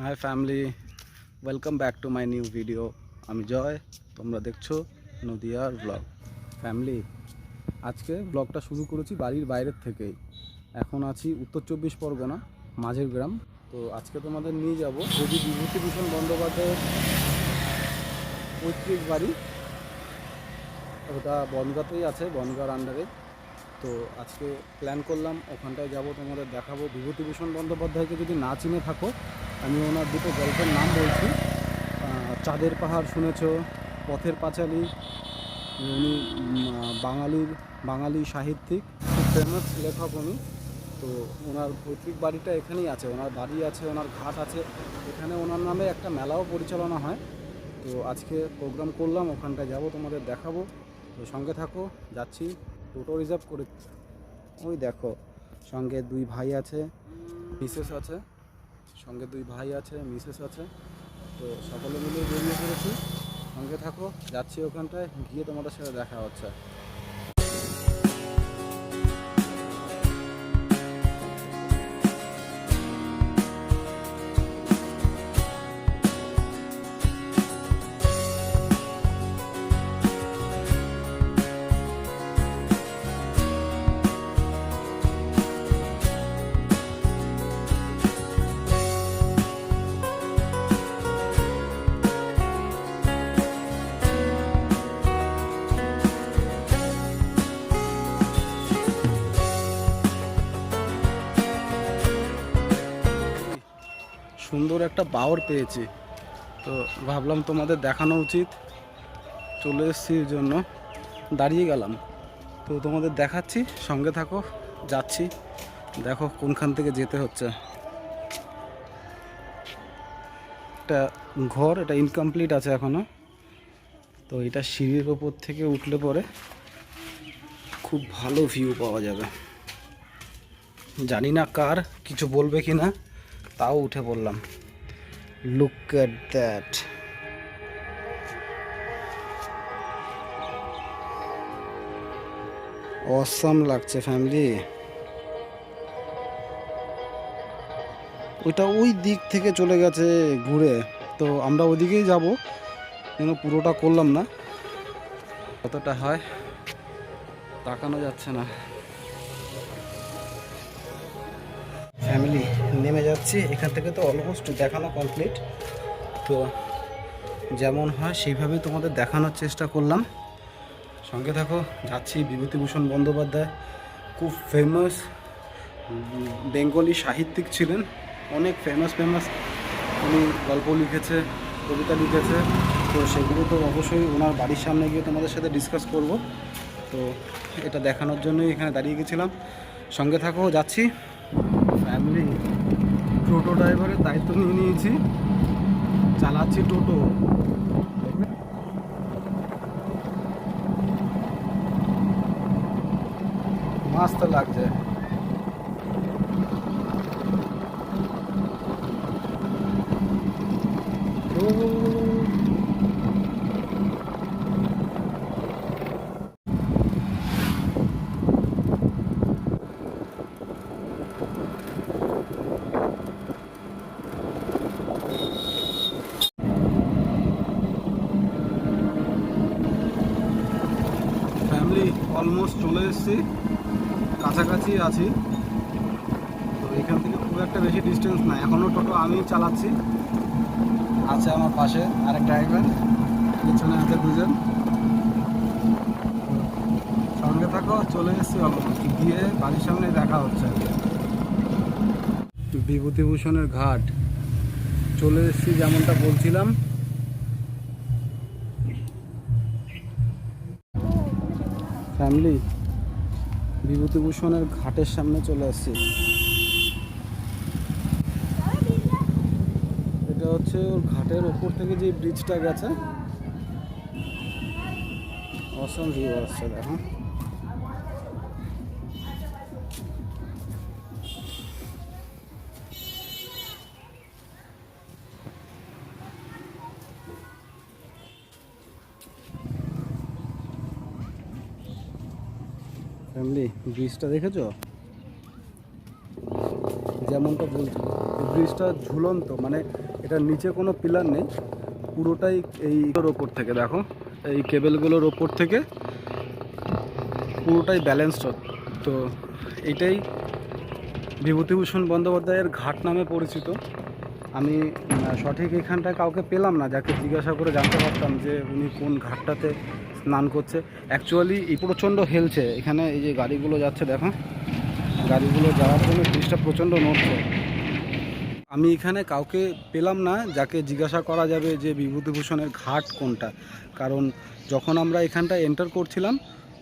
Hi family welcome back to my new video আমি জয় তোমরা দেখছ নদিয়ার ব্লগ ফ্যামিলি আজকে ব্লগটা শুরু করেছি বাড়ির বাইরের থেকেই। এখন আছি উত্তর চব্বিশ পরগনা, মাঝের গ্রাম। তো আজকে তোমাদের নিয়ে যাব কবি বিভূতিভূষণ বন্দ্যোপাধ্যায়ের পৈতৃক বাড়ি। ওটা বনগাঁতেই আছে, বনগাঁর আন্ডারে তো আজকে প্ল্যান করলাম, ওখানটায় যাব, তোমাদের দেখাবো। বিভূতিভূষণ বন্দ্যোপাধ্যায়কে যদি না চিনে থাকো আমি ওনার দুটো গল্পের নাম বলছি। চাঁদের পাহাড় শুনেছো, পথের পাঁচালী। উনি বাঙালির, বাঙালি সাহিত্যিক, খুব ফেমাস লেখক উনি। তো ওনার পৈতৃক বাড়িটা এখানেই আছে, ওনার বাড়ি আছে, ওনার ঘাট আছে। এখানে ওনার নামে একটা মেলাও পরিচালনা হয়। তো আজকে প্রোগ্রাম করলাম, ওখানটায় যাব, তোমাদের দেখাবো। তো সঙ্গে থাকো, যাচ্ছি, টোটো রিজার্ভ করে। ওই দেখো, সঙ্গে দুই ভাই আছে মিসেস আছে। সঙ্গে দুই ভাই আছে, মিসেস আছে। তো সকলে মিলে বেরিয়ে পড়েছি। সঙ্গে থাকো, যাচ্ছি ওখানটায়, গিয়ে তোমাদের সাথে দেখা হচ্ছে। সুন্দর একটা বাওর পেয়েছি। তো ভাবলাম তোমাদের দেখানো উচিত। চলে এসেছি জন্য। দাঁড়িয়ে গেলাম। তো তোমাদের দেখাচ্ছি, সঙ্গে থাকো, যাচ্ছি। দেখো কোনখান থেকে যেতে হচ্ছে। একটা ঘর, এটা ইনকমপ্লিট আছে এখনও। তো এটা সিঁড়ির ওপর থেকে উঠলে পরে খুব ভালো ভিউ পাওয়া যাবে। জানি না কার, কিছু বলবে কি না তাও উঠে পড়লাম। লুক এট দ্যাট অসাম লাগছে ফ্যামিলি ওইটা ওই দিক থেকে চলে গেছে ঘুরে। তো আমরা ওদিকেই যাব। কিন্তু পুরোটা করলাম না। কতটা হয়? তাকানো যাচ্ছে না। ফ্যামিলি নেমে যাচ্ছি। এখান থেকে তো অলমোস্ট দেখানো কমপ্লিট তো যেমন হয় সেইভাবেই তোমাদের দেখানোর চেষ্টা করলাম। সঙ্গে থাকো, যাচ্ছি বিভূতিভূষণ বন্দ্যোপাধ্যায়, খুব ফেমাস বেঙ্গলি সাহিত্যিক ছিলেন। অনেক ফেমাস ফেমাস উনি গল্প লিখেছে, কবিতা লিখেছে। তো সেগুলো তো অবশ্যই ওনার বাড়ির সামনে গিয়ে তোমাদের সাথে ডিসকাস করব। তো এটা দেখানোর জন্যই এখানে দাঁড়িয়ে গেছিলাম। সঙ্গে থাকো, যাচ্ছি। ফ্যামিলি টোটো ড্রাইভারের দায়িত্ব নিয়ে নিয়েছি। চালাচ্ছি টোটো। মস্ত লাগছে। ফ্যামিলি অলমোস্ট চলে এসেছি কাছাকাছি আছি। তো এখান থেকে খুব একটা বেশি ডিস্টেন্স না এখনও টোটো আমি চালাচ্ছি। আছে আমার পাশে আরেক ড্রাইভার পিছনে আছে দুজন। সঙ্গে থাকো, চলে এসেছি অলমোস্ট। গিয়ে বাড়ির সামনে দেখা হচ্ছে। বিভূতিভূষণের ঘাট। চলে এসেছি যেমনটা বলছিলাম। ফ্যামিলি বিভূতিভূষণের ঘাটের সামনে চলে আসছি। এটা হচ্ছে ওর ঘাটের ওপর থেকে যে ব্রিজটা গেছে। অসম ভিউ আসছে, দেখো। ফ্যামিলি ব্রিজটা দেখেছ? যেমন যেমনটা বলছি ব্রিজটা ঝুলন্ত মানে এটার নিচে কোনো পিলার নেই, পুরোটাই এইগুলোর ওপর থেকে, দেখো, এই কেবেলগুলোর ওপর থেকে পুরোটাই ব্যালেন্সড তো এটাই বিভূতিভূষণ বন্দ্যোপাধ্যায়ের ঘাট নামে পরিচিত। আমি সঠিক এখানটায় কাউকে পেলাম না, যাকে জিজ্ঞাসা করে জানতে পারতাম যে উনি কোন ঘাটটাতে স্নান করছে। অ্যাকচুয়ালি এই প্রচণ্ড হেলছে। এখানে এই যে গাড়িগুলো যাচ্ছে, দেখো। গাড়িগুলো যাওয়ার জন্য জিনিসটা প্রচণ্ড নড়ছে। আমি এখানে কাউকে পেলাম না, যাকে জিজ্ঞাসা করা যাবে যে বিভূতিভূষণের ঘাট কোনটা। কারণ যখন আমরা এখানটা এন্টার করছিলাম,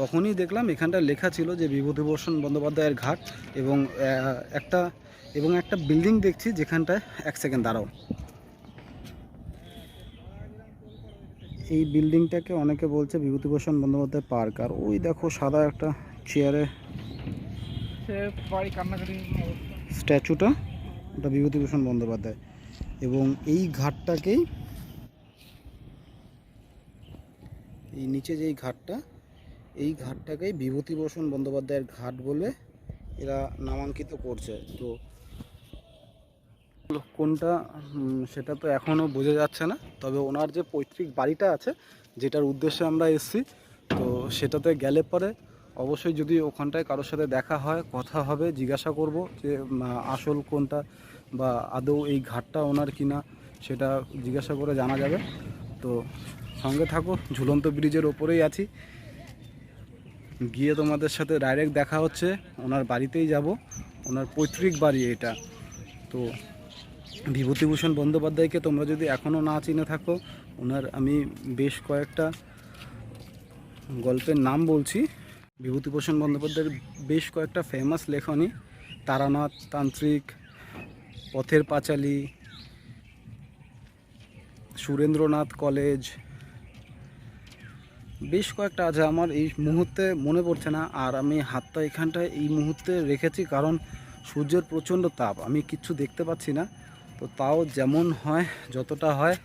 তখনই দেখলাম এখানটা লেখা ছিল যে বিভূতিভূষণ বন্দ্যোপাধ্যায়ের ঘাট এবং একটা এবং একটা বিল্ডিং দেখছি যেখানটায় এক সেকেন্ড দাঁড়াও। এই বিল্ডিংটাকে অনেকে বলছে বিভূতিভূষণ বন্দ্যোপাধ্যায় পার্ক। আর ওই দেখো সাদা একটা চেয়ারে স্ট্যাচুটা ওটা বিভূতিভূষণ বন্দ্যোপাধ্যায়। এবং এই ঘাটটাকেই এই নিচে যেই ঘাটটা এই ঘাটটাকেই বিভূতিভূষণ বন্দ্যোপাধ্যায়ের ঘাট বলে এরা নামাঙ্কিত করছে। তো কোনটা সেটা তো এখনও বোঝা যাচ্ছে না। তবে ওনার যে পৈতৃক বাড়িটা আছে, যেটার উদ্দেশ্যে আমরা এসেছি, তো সেটাতে গেলে পরে অবশ্যই যদি ওখানটায় কারোর সাথে দেখা হয়, কথা হবে, জিজ্ঞাসা করব যে আসল কোনটা বা আদৌ এই ঘাটটা ওনার কিনা, সেটা জিজ্ঞাসা করে জানা যাবে। তো সঙ্গে থাকো, ঝুলন্ত ব্রিজের ওপরেই আছি। গিয়ে তোমাদের সাথে ডাইরেক্ট দেখা হচ্ছে, ওনার বাড়িতেই যাব, ওনার পৈতৃক বাড়ি এটা। তো বিভূতিভূষণ বন্দ্যোপাধ্যায়কে তোমরা যদি এখনও না চিনে থাকো, ওনার আমি বেশ কয়েকটা গল্পের নাম বলছি। বিভূতিভূষণ বন্দ্যোপাধ্যায়ের বেশ কয়েকটা ফেমাস লেখনী, তারানাথ তান্ত্রিক, পথের পাঁচালী, সুরেন্দ্রনাথ কলেজ, বেশ কয়েকটা আছে। আমার এই মুহূর্তে মনে পড়ছে না, আর আমি হাতটা এখানটায় এই মুহূর্তে রেখেছি, কারণ সূর্যের প্রচণ্ড তাপ, আমি কিচ্ছু দেখতে পাচ্ছি না। তো তাও যেমন হয়, যতটা হয়,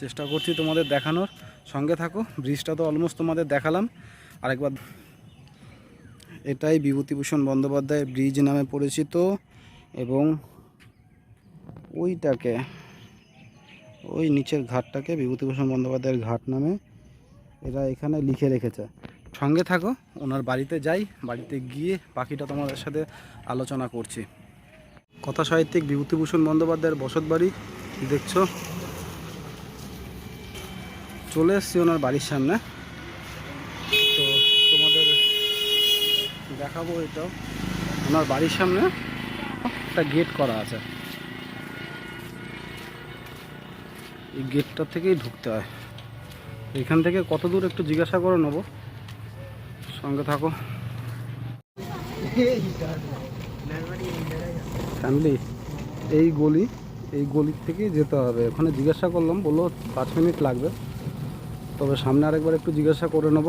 চেষ্টা করছি তোমাদের দেখানোর। সঙ্গে থাকো ব্রিজটা তো অলমোস্ট তোমাদের দেখালাম। আরেকবার, এটাই বিভূতিভূষণ বন্দ্যোপাধ্যায় ব্রিজ নামে পরিচিত এবং ওইটাকে, ওই নিচের ঘাটটাকে বিভূতিভূষণ বন্দ্যোপাধ্যায়ের ঘাট নামে এরা এখানে লিখে রেখেছে। সঙ্গে থাকো, ওনার বাড়িতে যাই, বাড়িতে গিয়ে বাকিটা তোমাদের সাথে আলোচনা করছি। কথা সাহিত্যিক বিভূতিভূষণ বন্দ্যোপাধ্যায়ের বসত বাড়ি, দেখছ? চলে এসছি ওনার বাড়ির সামনে। তো তোমাদের দেখাবো এটাও। ওনার বাড়ির সামনে একটা গেট করা আছে। এই গেটটা থেকেই ঢুকতে হয়। এখান থেকে কত দূর একটু জিজ্ঞাসা করে নেব। সঙ্গে থাকো। ফ্যামিলি এই গলি, এই গলির থেকেই যেতে হবে। ওখানে জিজ্ঞাসা করলাম, বলল পাঁচ মিনিট লাগবে। তবে সামনে আরেকবার একটু জিজ্ঞাসা করে নেব।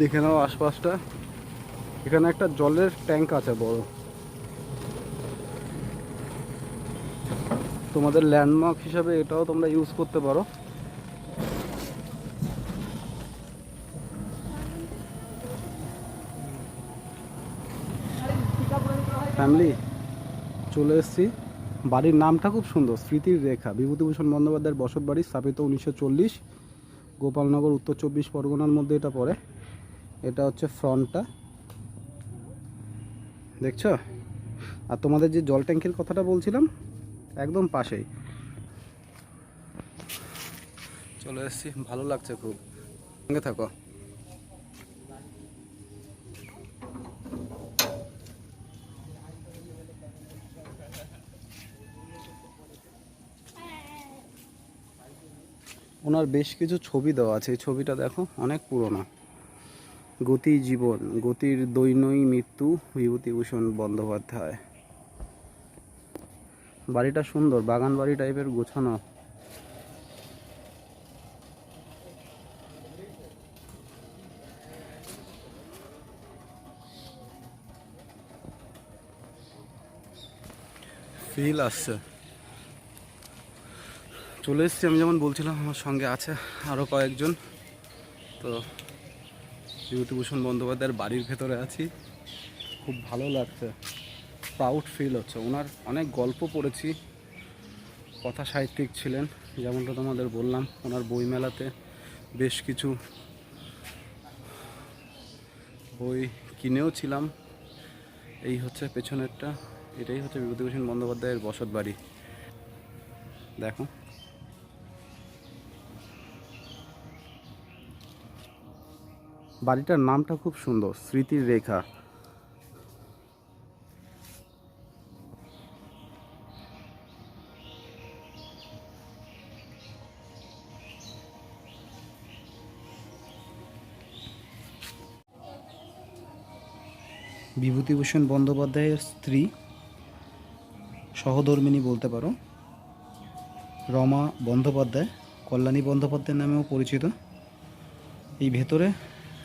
দেখে নাও আশপাশটা। এখানে একটা জলের ট্যাঙ্ক আছে বড়। তোমাদের ল্যান্ডমার্ক হিসাবে এটাও তোমরা ইউজ করতে পারো। ফ্যামিলি চলে এসেছি। বাড়ির নামটা খুব সুন্দর, স্মৃতির রেখা। বিভূতিভূষণ বন্দ্যোপাধ্যায়ের বসত বাড়ি স্থাপিত উনিশশো চল্লিশ, গোপালনগর, উত্তর চব্বিশ পরগনার মধ্যে এটা পড়ে। এটা হচ্ছে ফ্রন্টটা। দেখছ? আর তোমাদের যে জল ট্যাঙ্কের কথাটা বলছিলাম, একদম পাশেই। চলে এসেছি, ভালো লাগছে খুব। সঙ্গে থাকো। ওনার বেশ কিছু ছবি দেওয়া আছে। এই ছবিটা দেখো, অনেক পুরনো। গতি জীবন, গতির দৈনই মৃত্যু বিভূতিভূষণ বন্দ্যোপাধ্যায়। বাড়িটা সুন্দর, বাগান বাড়ি টাইপের গোছানো। ফিল আসছে। চলে এসেছি, আমি যেমন বলছিলাম, আমার সঙ্গে আছে আরও কয়েকজন। তো বিভূতিভূষণ বন্দ্যোপাধ্যায়ের বাড়ির ভেতরে আছি। খুব ভালো লাগছে প্রাউড ফিল হচ্ছে। ওনার অনেক গল্প পড়েছি, কথা সাহিত্যিক ছিলেন, যেমনটা তোমাদের বললাম, ওনার বইমেলাতে বেশ কিছু বই কিনেও ছিলাম এই হচ্ছে পেছনেরটা, এটাই হচ্ছে বিভূতিভূষণ বন্দ্যোপাধ্যায়ের বসত বাড়ি দেখো। বাড়িটার নামটা খুব সুন্দর, স্মৃতির রেখা। বিভূতিভূষণ বন্দ্যোপাধ্যায়ের স্ত্রী, সহধর্মিনী বলতে পারো, রমা বন্দ্যোপাধ্যায়, কল্যাণী বন্দ্যোপাধ্যায়ের নামেও পরিচিত। এই ভেতরে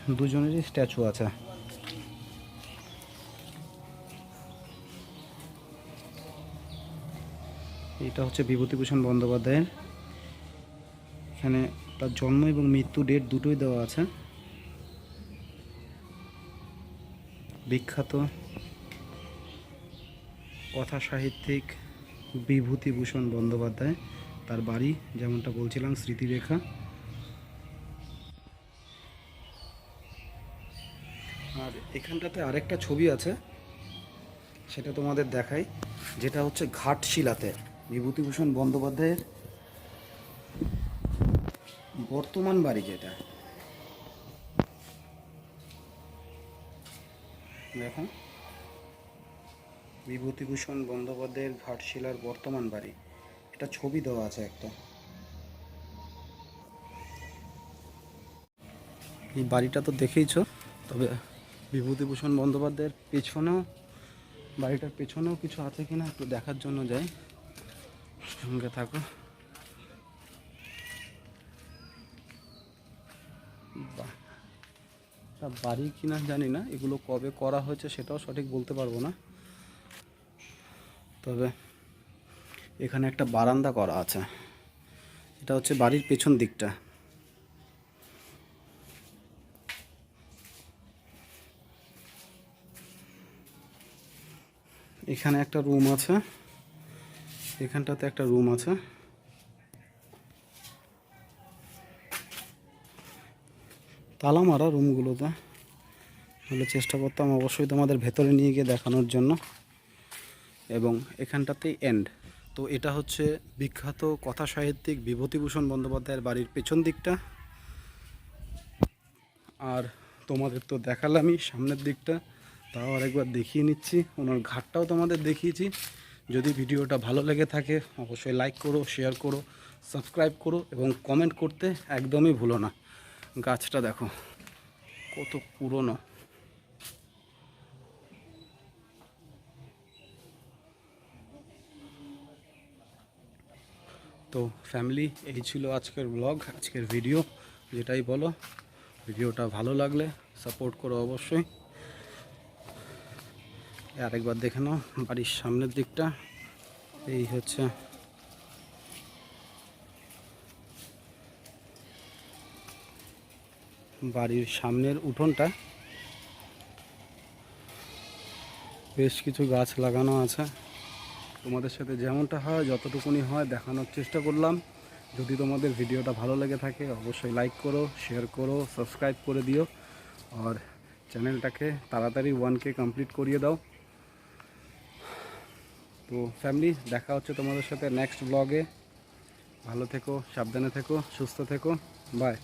দুজনেরই স্ট্যাচু আছে। এটা হচ্ছে বিভূতিভূষণ বন্দ্যোপাধ্যায়ের। এখানে তার জন্ম এবং মৃত্যু ডেট দুটোই দেওয়া আছে। বিখ্যাত কথা সাহিত্যিক বিভূতিভূষণ বন্দ্যোপাধ্যায়, তার বাড়ি যেমনটা বলছিলাম, স্মৃতিরেখা। এখানটাতে আরেকটা ছবি আছে, সেটা তোমাদের দেখাই, যেটা হচ্ছে ঘাটশিলাতে। বিভূতিভূষণ বন্দ্যোপাধ্যায়ের বর্তমান বাড়ি যেটা। দেখো, বিভূতিভূষণ বন্দ্যোপাধ্যায়ের ঘাটশিলার বর্তমান বাড়ি। এটা ছবি দেওয়া আছে একটা। এই বাড়িটা তো দেখেইছো, তবে বিভূতিভূষণ বন্দ্যোপাধ্যায়ের পেছনেও, বাড়িটার পেছনেও কিছু আছে কিনা একটু দেখার জন্য যাই। সঙ্গে থাকো। বাড়ি কিনা জানি না, এগুলো কবে করা হয়েছে সেটাও সঠিক বলতে পারব না। তবে এখানে একটা বারান্দা করা আছে। এটা হচ্ছে বাড়ির পেছন দিকটা। এখানে একটা রুম আছে। এখানটাতে একটা রুম আছে। তালা মারা রুমগুলোতে। তাহলে চেষ্টা করতাম অবশ্যই তোমাদের ভেতরে নিয়ে গিয়ে দেখানোর জন্য। এবং এখানটাতেই এন্ড তো এটা হচ্ছে বিখ্যাত কথা সাহিত্যিক বিভূতিভূষণ বন্দ্যোপাধ্যায়ের বাড়ির পেছন দিকটা। আর তোমাদের তো দেখালামই সামনের দিকটা। তাও আরেকবার দেখিয়ে নিচ্ছি। ওনার ঘাটটাও তোমাদের দেখিয়েছি। যদি ভিডিওটা ভালো লেগে থাকে, অবশ্যই লাইক করো শেয়ার করো সাবস্ক্রাইব করো এবং কমেন্ট করতে একদমই ভুলো না। গাছটা দেখো, কত পুরনো। তো ফ্যামিলি এই ছিল আজকের ব্লগ আজকের ভিডিও যেটাই বলো, ভিডিওটা ভালো লাগলে সাপোর্ট করো অবশ্যই। আরেকবার দেখে নাও, বাড়ির সামনের দিকটা। এই হচ্ছে বাড়ির সামনের উঠোনটা। বেশ কিছু গাছ লাগানো আছে। তোমাদের সাথে যেমনটা হয়, যতটুকুনি হয় দেখানোর চেষ্টা করলাম। যদি তোমাদের ভিডিওটা ভালো লেগে থাকে, অবশ্যই লাইক করো শেয়ার করো সাবস্ক্রাইব করে দিও। আর চ্যানেলটাকে তাড়াতাড়ি ওয়ানকে কমপ্লিট করিয়ে দাও। তো ফ্যামিলি দেখা হচ্ছে তোমাদের সাথে নেক্সট ব্লগে ভালো থেকো, সাবধানে থেকো, সুস্থ থেকো। বাই